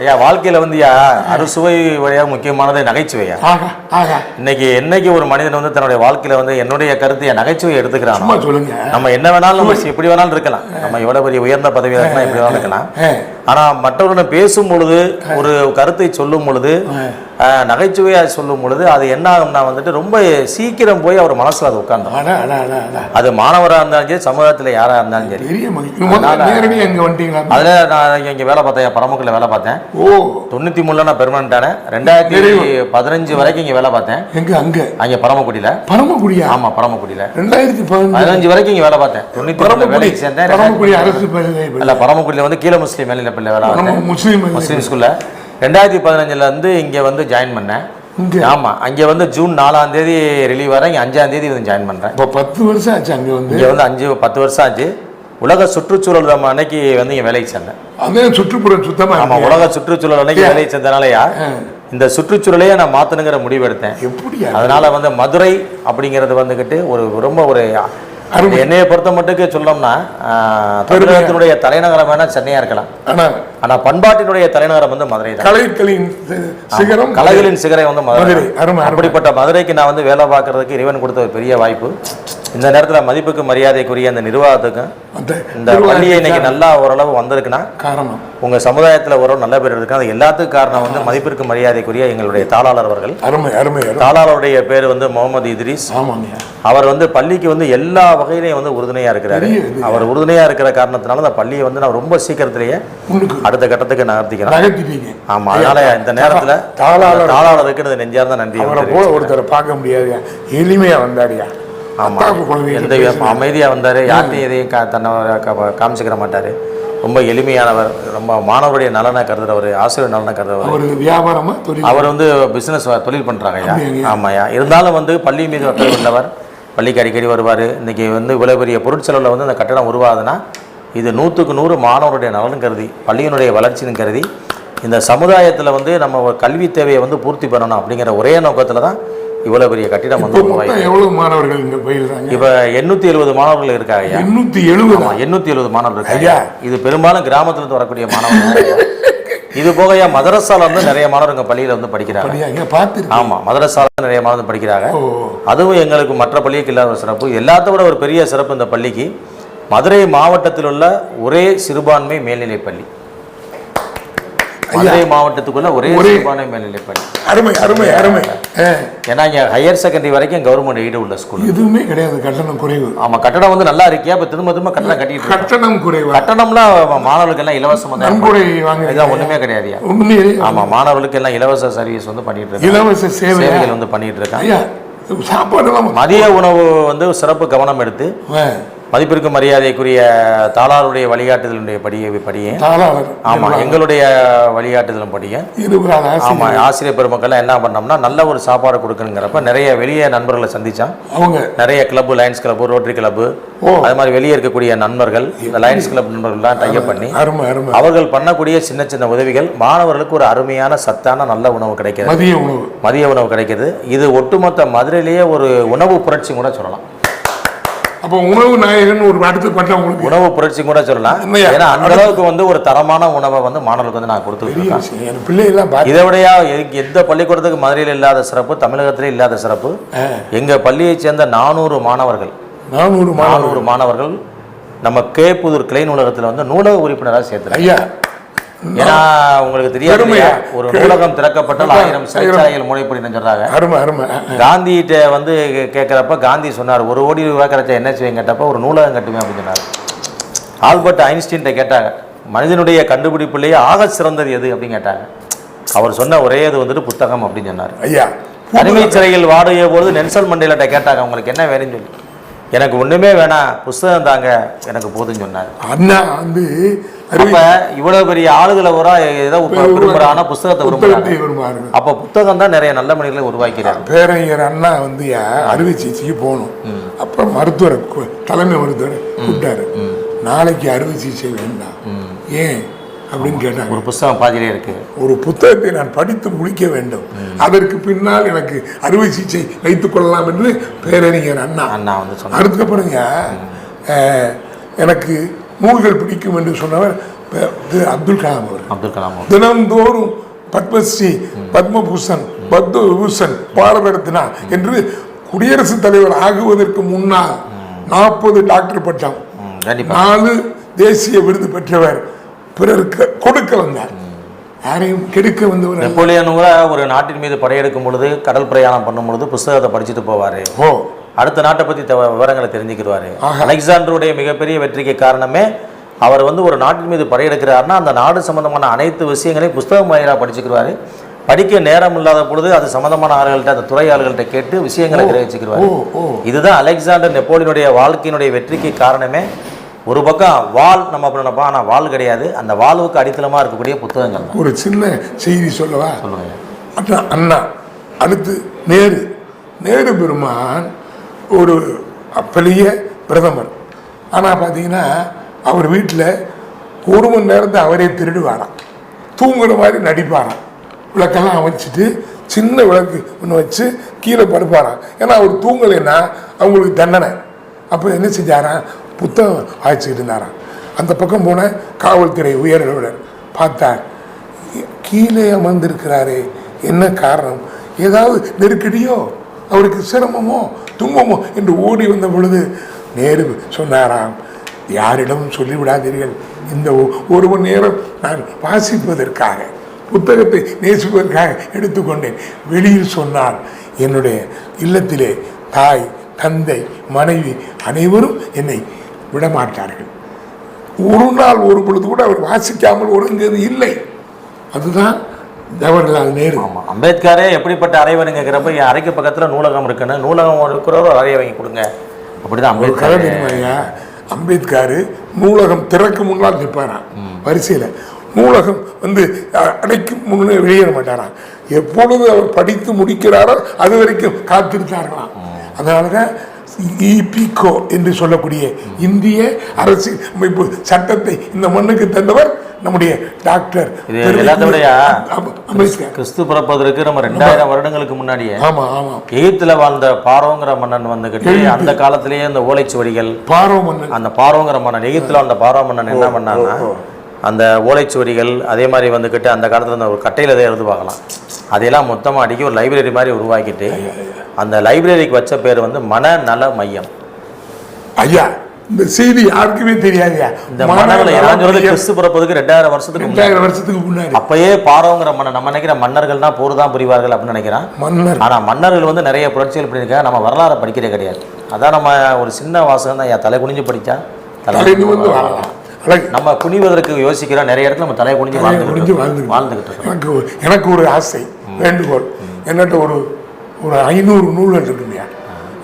[SPEAKER 3] ஐயா வாழ்க்கையில வந்து யா அறுசுவை வழியா முக்கியமானது நகைச்சுவையா? இன்னைக்கு என்னைக்கு ஒரு மனிதன் வந்து தன்னுடைய வாழ்க்கையில வந்து என்னுடைய கருத்து என் நகைச்சுவை எடுத்துக்கிறானோ
[SPEAKER 2] சொல்லுங்க.
[SPEAKER 3] நம்ம என்ன வேணாலும் நம்ம எப்படி வேணாலும் இருக்கலாம். நம்ம எவ்வளவு பெரிய உயர்ந்த பதவியில் இருக்கலாம் எப்படி வேணாலும் இருக்கலாம். ஆனா மற்றவர்களிடம் பேசும் பொழுது ஒரு கருத்தை சொல்லும் பொழுது ஆஹ், நகைச்சுவையா சொல்லும் பொழுது அது என்ன ஆகும்னா வந்துட்டு ரொம்ப சீக்கிரம் போய் அவர் மனசுல அது
[SPEAKER 2] அடா
[SPEAKER 3] அது மாணவரா இருந்தாலும் சரி சமுதாயத்துல யாரா இருந்தாலும் சரி. அதுல நான் இங்க வேலை பார்த்தேன் பரமக்குள்ள வேலை பார்த்தேன்.
[SPEAKER 2] ஓ.
[SPEAKER 3] தொண்ணூத்தி மூணுல நான் பெர்மனன்ட் ஆனேன். ரெண்டாயிரத்தி பதினஞ்சு வரைக்கும் இங்க வேலை பார்த்தேன்.
[SPEAKER 2] எங்க அங்க?
[SPEAKER 3] அங்க பரமக்குடியில.
[SPEAKER 2] பரமக்குடியா?
[SPEAKER 3] ஆமா பரமக்குடியில.
[SPEAKER 2] ரெண்டாயிரத்தி பதினஞ்சு.
[SPEAKER 3] வரைக்கும் இங்க வேலை பார்த்தேன். மூணுல
[SPEAKER 2] பரமக்குடி
[SPEAKER 3] வேலைக்கு சேர்ந்தேன்.
[SPEAKER 2] பரமக்குடி அரசு
[SPEAKER 3] இல்ல பரமக்குடியில வந்து கீழ முஸ்லீம் மேல்நிலை பள்ளி வேலை பார்த்தேன்.
[SPEAKER 2] முஸ்லீம்.
[SPEAKER 3] முஸ்லீம் ஸ்கூல்ல. ரெண்டாயிரத்தி பதினஞ்சுல இருந்து இங்க வந்து ஜாயின் பண்ணேன்.
[SPEAKER 2] இங்க?
[SPEAKER 3] ஆமா. அங்க வந்து ஜூன் நாலாம் தேதி ரிலீவ் வரேன் இங்க அஞ்சாம் தேதி வந்து ஜாயின் பண்றேன்.
[SPEAKER 2] இப்போ பத்து வருஷம் ஆச்சு அங்க வந்து?
[SPEAKER 3] இங்க வந்து அஞ்சு பத்து வருஷம் ஆச்சு. உலக சுற்றுச்சூழல் நம்ம அன்னைக்கு வந்து இங்க வேலைக்கு சேர்ந்தேன்.
[SPEAKER 2] அதே சுற்றுப்புறம் சுத்தமா
[SPEAKER 3] ஆமா
[SPEAKER 2] இருக்கு.
[SPEAKER 3] உலக சுற்றுச்சூழல் அன்னைக்கு வேலைக்கு சேர்ந்தனாலயா இந்த சுற்றுச்சூழலையே நான் மாத்தணுங்கிற முடிவு எடுத்தேன்.
[SPEAKER 2] எப்படியா?
[SPEAKER 3] அதனால வந்து மதுரை அப்படிங்கிறது வந்துக்கிட்டு ஒரு ரொம்ப ஒரு. என்னைய பொறுத்த மட்டுக்கு சொல்லணும்னா ஆஹ், தமிழகத்தினுடைய தலைநகரம் வேணா சென்னையா இருக்கலாம்.
[SPEAKER 2] ஆனா
[SPEAKER 3] பண்பாட்டினுடைய தலைநகரம் வந்து மதுரை தான்.
[SPEAKER 2] கலைகளின் சிகரம்
[SPEAKER 3] கலைகளின் சிகரை வந்து மதுரை. அப்படிப்பட்ட மதுரைக்கு நான் வந்து வேலை பார்க்கறதுக்கு இறைவன் கொடுத்த ஒரு பெரிய வாய்ப்பு. இந்த நேரத்தில் மதிப்புக்கு மரியாதைக்குரிய அந்த நிர்வாகத்துக்கும் இந்த பள்ளியை இன்னைக்கு நல்லா ஓரளவு வந்திருக்குன்னா
[SPEAKER 2] காரணம்.
[SPEAKER 3] உங்கள் சமுதாயத்தில் ஓரளவு நல்ல பேர் இருக்கு. அது எல்லாத்துக்கும் காரணம் வந்து மதிப்பிற்கு மரியாதைக்குரிய எங்களுடைய தாளாளர் அவர்கள்.
[SPEAKER 2] அருமை அருமை
[SPEAKER 3] தாளாளருடைய பேர் வந்து முகமது இத்ரீஸ். அவர் வந்து பள்ளிக்கு வந்து எல்லா வகையிலையும் வந்து உறுதுணையா இருக்கிறாரு. அவர் உறுதுணையா இருக்கிற காரணத்தினால அந்த பள்ளியை வந்து நான் ரொம்ப சீக்கிரத்திலேயே அடுத்த கட்டத்துக்கு நகர்த்திக்கிறேன்.
[SPEAKER 2] நகர்த்திட்டீங்க.
[SPEAKER 3] ஆமா அதனால இந்த நேரத்துல
[SPEAKER 2] தாளாளர்.
[SPEAKER 3] தாளாளருக்கு நெஞ்சார்ந்த நன்றி
[SPEAKER 2] அவரை போல ஒருத்தரை பார்க்க முடியாதுயா எளிமையா வந்தாருயா
[SPEAKER 3] ஆமா.
[SPEAKER 2] அத்தாப்பு குழந்தைகிட்ட
[SPEAKER 3] எந்த
[SPEAKER 2] பேசுனாரு.
[SPEAKER 3] அமைதியா வந்தாரு. யார்ட்டையும் எதையும் கா- தன்னை காமிச்சுக்கிற மாட்டாரு. ரொம்ப எளிமையானவர். ரொம்ப மாணவருடைய நலனை கருதுறவர் ஆசிரியர் நலனை கருதுறவர்
[SPEAKER 2] அவரு
[SPEAKER 3] வந்து பிசினஸ் தொழில் பண்றாங்க ஐயா.
[SPEAKER 2] அப்படியாங்க?
[SPEAKER 3] ஆமாய்யா. இருந்தாலும் வந்து பள்ளி மீது அக்கறை உள்ளவர். பள்ளிக்கு அடிக்கடி வருவார். இன்னைக்கு வந்து இவ்வளோ பெரிய பொருட்செலவில் வந்து அந்த கட்டடம் உருவாகுதுன்னா இது நூற்றுக்கு நூறு மாணவருடைய நலன் கருதி பள்ளியினுடைய வளர்ச்சின்னு கருதி இந்த சமுதாயத்தில் வந்து நம்ம ஒரு கல்வி தேவையை வந்து பூர்த்தி பண்ணணும் அப்படிங்கிற ஒரே நோக்கத்தில் தான் இவ்வளோ பெரிய கட்டிடம் வந்து
[SPEAKER 2] எவ்வளவு மாணவர்கள் இங்க பயில்றாங்க
[SPEAKER 3] இப்போ எண்ணூற்றி எழுபது மாணவர்கள் இருக்காங்க ஐயா.
[SPEAKER 2] எண்ணூத்தி எழுபது
[SPEAKER 3] ஆமா எண்ணூற்றி எழுபது மாணவர்கள் இருக்காங்க. இது பெரும்பாலும் கிராமத்துலேருந்து வரக்கூடிய மாணவர்கள். இது போக ஐயா மதரசால வந்து நிறைய மாணவர்கள் இங்க பள்ளியில் வந்து படிக்கிறாங்க. ஆமா மதரசால நிறைய மாணவர்கள் படிக்கிறாங்க. அதுவும் எங்களுக்கு மற்ற பள்ளிக்கு இல்லாத ஒரு சிறப்பு. எல்லாத்த விட ஒரு பெரிய சிறப்பு இந்த பள்ளிக்கு மதுரை மாவட்டத்தில் உள்ள ஒரே சிறுபான்மை மேல்நிலைப் பள்ளி. மதுரை மாவட்டத்துக்குள்ள ஒரே
[SPEAKER 2] ஒரே-
[SPEAKER 3] சிறுபான்மை மேல்நிலைப் பள்ளி.
[SPEAKER 2] அருமை அருமை அருமை.
[SPEAKER 3] ஏன்னா இங்க ஹையர் செகண்டரி வரைக்கும் கவர்மெண்ட் எய்டு உள்ள ஸ்கூல்
[SPEAKER 2] எதுவுமே கிடையாது கட்டணம் குறைவு.
[SPEAKER 3] ஆமா கட்டடம் வந்து நல்லா இருக்கியா? இப்ப திரும்ப திரும்ப கட்டணம் இருக்கோம்.
[SPEAKER 2] கட்டணம் குறைவா?
[SPEAKER 3] கட்டணம்லாம் மாணவர்களுக்கு எல்லாம் இலவசமா தான்
[SPEAKER 2] நன்கொடை வாங்க
[SPEAKER 3] இதெல்லாம் ஒண்ணுமே கிடையாதுயா
[SPEAKER 2] ஒண்ணுமே
[SPEAKER 3] ஆமா மாணவர்களுக்கு எல்லாம் இலவச சர்வீஸ் வந்து பண்ணிட்டு இருக்காங்க.
[SPEAKER 2] இலவச சேவை
[SPEAKER 3] சேவைகள் வந்து பண்ணிட்டு இருக்காங்க.
[SPEAKER 2] சாப்பாடெல்லாம்
[SPEAKER 3] மதிய உணவு வந்து சிறப்பு கவனம் எடுத்து மதிப்பிற்கு மரியாதைக்குரிய தாளாருடைய வழிகாட்டுதலுடைய படியை படியே.
[SPEAKER 2] தாளாளர்
[SPEAKER 3] ஆமா எங்களுடைய வழிகாட்டுதலும் படியே.
[SPEAKER 2] இருபதாவது
[SPEAKER 3] ஆமா
[SPEAKER 2] ஆசிரியர்
[SPEAKER 3] பெருமக்கள்லாம் என்ன பண்ணோம்னா நல்ல ஒரு சாப்பாடு கொடுக்கணுங்கிறப்ப நிறைய வெளியே நண்பர்களை சந்திச்சான்.
[SPEAKER 2] அவங்க.
[SPEAKER 3] நிறைய club lions club rotary club
[SPEAKER 2] ஓ.
[SPEAKER 3] அது மாதிரி வெளியே இருக்கக்கூடிய நண்பர்கள் இந்த லயன்ஸ் கிளப் நண்பர்கள்லாம் டைப் பண்ணி அவர்கள் பண்ணக்கூடிய சின்ன சின்ன உதவிகள் மாணவர்களுக்கு ஒரு அருமையான சத்தான நல்ல உணவு கிடைக்கிறது.
[SPEAKER 2] மதிய உணவு.
[SPEAKER 3] மதிய உணவு கிடைக்குது இது ஒட்டுமொத்த மதுரையிலேயே ஒரு உணவு புரட்சி கூட சொல்லலாம்.
[SPEAKER 2] அப்போ உணவு நாயகன் ஒரு பட்டம் உங்களுக்கு
[SPEAKER 3] உணவு புரட்சி கூட சொல்லலாம்? ஏன்னா அந்த அளவுக்கு வந்து ஒரு தரமான உணவை வந்து மாணவர்களுக்கு வந்து நான்
[SPEAKER 2] விஷயம் என் பிள்ளைகள்லாம்
[SPEAKER 3] இதை விடையா எந்த பள்ளிக்கூடத்துக்கு மதுரையில் இல்லாத சிறப்பு தமிழகத்திலே இல்லாத சிறப்பு? எங்க பள்ளியைச் சேர்ந்த நானூறு மாணவர்கள்
[SPEAKER 2] நானூறு மாணவர்கள்.
[SPEAKER 3] நானூறு மாணவர்கள் நம்ம கே புதூர் கிளை நூலகத்தில் வந்து நூலக உறுப்பினராக சேர்த்துறாங்க
[SPEAKER 2] ஐயா
[SPEAKER 3] ஏன்னா உங்களுக்கு தெரியாது? ஒரு நூலகம் திறக்கப்பட்டால் ஆயிரம் சிறைச்சாலைகள் மூடைப்படினு சொல்றாங்க.
[SPEAKER 2] அருமை அருமை.
[SPEAKER 3] காந்திகிட்ட வந்து கேட்கறப்ப காந்தி சொன்னார் ஒரு கோடி ரூபாய் கிடைச்சா என்ன செய்வேன்? கேட்டப்ப ஒரு நூலகம் கட்டுவேன் அப்படின்னு சொன்னார். ஆல்பர்ட் ஐன்ஸ்டீன்ட்ட கேட்டாங்க. மனிதனுடைய கண்டுபிடிப்புலேயே ஆக சிறந்தது எது? அப்படின்னு கேட்டாங்க. அவர் சொன்ன ஒரே இது வந்துட்டு புத்தகம் அப்படின்னு சொன்னார்.
[SPEAKER 2] ஐயா
[SPEAKER 3] தனிமை சிறையில் வாடிய பொழுது நெல்சன் மண்டேலாட்ட கேட்டாங்க உங்களுக்கு என்ன வேணும்னு சொல்லி? எனக்கு ஒண்ணுமே வேணாம் புஸ்தகம் தாங்க எனக்கு போதும்னு சொன்னார்.
[SPEAKER 2] அண்ணா வந்து
[SPEAKER 3] அப்ப இவ்வளவு பெரிய ஆளுகளை பூரா ஏதோ விரும்புறானா புஸ்தகத்தை
[SPEAKER 2] விரும்புவார்கள்
[SPEAKER 3] அப்ப புத்தகம் தான் நிறைய நல்ல மனிதர்களை உருவாக்கிறார்.
[SPEAKER 2] பேரறிஞர் அண்ணா வந்து அறுவை சிகிச்சைக்கு போகணும். அப்புறம் மருத்துவரை தலைமை மருத்துவரை கூப்பிட்டாரு. நாளைக்கு அறுவை சிகிச்சை வேண்டாம். ஏன்? அப்படின்னு கேட்டாங்க.
[SPEAKER 3] ஒரு புஸ்தகம் பாதியிலே இருக்கு.
[SPEAKER 2] ஒரு புத்தகத்தை நான் படித்து முடிக்க வேண்டும். அதற்கு பின்னால் எனக்கு அறுவை சிகிச்சை வைத்துக் கொள்ளலாம் என்று பேரறிஞர் அண்ணா.
[SPEAKER 3] அண்ணா வந்து சொன்னார்.
[SPEAKER 2] அதுக்கப்புறங்க எனக்கு நூல்கள் பிடிக்கும் என்று சொன்னவர் அப்துல் கலாம் அவர்
[SPEAKER 3] அப்துல் கலாம்.
[SPEAKER 2] தினந்தோறும் பத்மஸ்ரீ பத்மபூஷன் பத்ம விபூஷன் பாரத ரத்னா என்று குடியரசுத் தலைவர் ஆகுவதற்கு முன்னால் நாற்பது டாக்டர் பட்டம் நாலு தேசிய விருது பெற்றவர். பிறருக்கு கொடுக்க வந்தார் யாரையும் கெடுக்க வந்தவர் அல்ல.
[SPEAKER 3] நெப்போலியன் கூட ஒரு நாட்டின் மீது படையெடுக்கும் பொழுது கடல் பிரயாணம் பண்ணும் பொழுது புஸ்தகத்தை படிச்சுட்டு போவாரு.
[SPEAKER 2] ஓ.
[SPEAKER 3] அடுத்த நாட்டை பத்தி தவ- விவரங்களை தெரிஞ்சுக்கிடுவாரு. அலெக்சாண்டருடைய மிகப்பெரிய வெற்றிக்கு காரணமே அவர் வந்து ஒரு நாட்டின் மீது படையெடுக்கிறாருன்னா அந்த நாடு சம்பந்தமான அனைத்து விஷயங்களையும் புஸ்தகம் வாயிலாக படிச்சுக்கிறாரு படிக்க நேரம் இல்லாத பொழுது அது சம்பந்தமான ஆளுகள்கிட்ட அந்த துறை ஆளுகள்கிட்ட கேட்டு விஷயங்களை கிரகிச்சுக்கிறாரு இதுதான் அலெக்சாண்டர் நெப்போலியனுடைய வாழ்க்கையினுடைய வெற்றிக்கு காரணமே. ஒரு பக்கம் வாள் நம்ம நினைப்போம் ஆனால் வாள் கிடையாது. அந்த வாழ்வுக்கு அடித்தளமாக இருக்கக்கூடிய புத்தகங்கள்
[SPEAKER 2] ஒரு சின்ன செய்தி சொல்லவா?
[SPEAKER 3] சொல்லுங்க.
[SPEAKER 2] அண்ணா அண்ணா அடுத்து நேரு. நேரு பெருமான் ஒரு பெரிய பிரதமர். ஆனால் பார்த்தீங்கன்னா அவர் வீட்டில் ஒரு மணி நேரத்தை அவரே திருடுவாராம். தூங்குற மாதிரி நடிப்பாராம். விளக்கெல்லாம் வச்சுட்டு சின்ன விளக்கு ஒன்று வச்சு கீழே படுப்பாராம். ஏன்னா அவர் தூங்கலைன்னா அவங்களுக்கு தண்டனை. அப்போ என்ன செஞ்சாராம்? புத்தகம் வாய்ச்சிக்கிட்டு இருந்தாராம். அந்த பக்கம் போன காவல்துறை உயர் அலுவலர் பார்த்தார் கீழே அமர்ந்திருக்கிறாரே என்ன காரணம்? ஏதாவது நெருக்கடியோ? அவருக்கு சிரமமோ? துன்பமோ? என்று ஓடி வந்த பொழுது நேரு சொன்னாராம் யாரிடமும் சொல்லிவிடாதீர்கள் இந்த ஒ- ஒரு மணி நேரம் நான் வாசிப்பதற்காக புத்தகத்தை நேசிப்பதற்காக எடுத்துக்கொண்டேன் வெளியில் சொன்னால் என்னுடைய இல்லத்திலே தாய் தந்தை மனைவி அனைவரும் என்னை விடமாட்டார்கள். ஒரு நாள் ஒரு பொழுது கூட அவர் வாசிக்காமல் ஒருங்கிறது இல்லை. அதுதான் ஜவஹர்லால் நேரு.
[SPEAKER 3] ஆமாம் அம்பேத்கரே எப்படிப்பட்ட அறைவனுங்கிறப்ப என் அறைக்கு பக்கத்தில் நூலகம் இருக்குன்னு நூலகம் இருக்கிறவரை அறையை வாங்கி கொடுங்க. அப்படிதான் அம்பேத்கர்.
[SPEAKER 2] ஐயா? அம்பேத்கர் நூலகம் திறக்க முன்னால் நிற்பாராம். வரிசையில் நூலகம் வந்து அடைக்கும் முன்னே வெளியேற மாட்டாராம். எப்பொழுது அவர் படித்து முடிக்கிறாரோ அது வரைக்கும் காத்திருந்தார்களாம். அதனால தான் இபிகோ என்று சொல்லக்கூடிய இந்திய அரசியல் அமைப்பு சட்டத்தை இந்த மண்ணுக்கு தந்தவர் நம்முடைய டாக்டர் அம்பேத்கர்
[SPEAKER 3] கிறிஸ்து பிறப்பதற்கு நம்ம ரெண்டாயிரம் வருடங்களுக்கு முன்னாடியே
[SPEAKER 2] ஆமா ஆமா.
[SPEAKER 3] எகிப்துல வாழ்ந்த பாரோங்கிற மன்னன் வந்துகிட்டு அந்த காலத்திலேயே அந்த ஓலைச்சுவடிகள்
[SPEAKER 2] பாரோ மன்னன்.
[SPEAKER 3] அந்த பாரோங்கிற மன்னன் எகிப்துல அந்த பாரோ மன்னன் என்ன பண்ணான்னா அந்த ஓலைச்சுவடிகள் அதே மாதிரி வந்துக்கிட்டு அந்த காலத்தில் அந்த ஒரு கட்டையில் எதை எழுதுவாங்களாம் அதையெல்லாம் மொத்தமாக அடிக்கி ஒரு லைப்ரரி மாதிரி உருவாக்கிட்டு அந்த லைப்ரரிக்கு வச்ச பேர் வந்து மனநல மையம்.
[SPEAKER 2] ஐயா இந்த செய்தி யாருக்குமே தெரியாதுயா?
[SPEAKER 3] இந்த மன்னர்களை நான் சொல்றது கிறிஸ்து பிறப்பதுக்கு ரெண்டாயிரம் வருஷத்துக்கு
[SPEAKER 2] ரெண்டாயிரம் வருஷத்துக்கு முன்னாடி.
[SPEAKER 3] அப்பயே பாரோங்கிற மன்னன் நம்ம நினைக்கிற மன்னர்கள்னா போர் தான் புரிவார்கள் அப்படின்னு நினைக்கிறான்.
[SPEAKER 2] மன்னர்.
[SPEAKER 3] ஆனா மன்னர்கள் வந்து நிறைய புரட்சிகள் பண்ணியிருக்காங்க. நம்ம வரலாறை படிக்கிறதே கிடையாது. அதான் நம்ம ஒரு சின்ன வாசகம் தான். தலை குனிஞ்சு படிச்சா தலை
[SPEAKER 2] வந்து அழகு
[SPEAKER 3] நம்ம குனிவதற்கு யோசிக்கிறோம் நிறைய இடத்துல நம்ம தலையை குனிஞ்சு வாழ்ந்துக்கிட்டு
[SPEAKER 2] வாழ்ந்து எனக்கு ஒரு- எனக்கு ஒரு ஆசை வேண்டுகோள். என்னட்ட ஒரு ஒரு ஐநூறு நூல்கள் இருக்குங்கய்யா.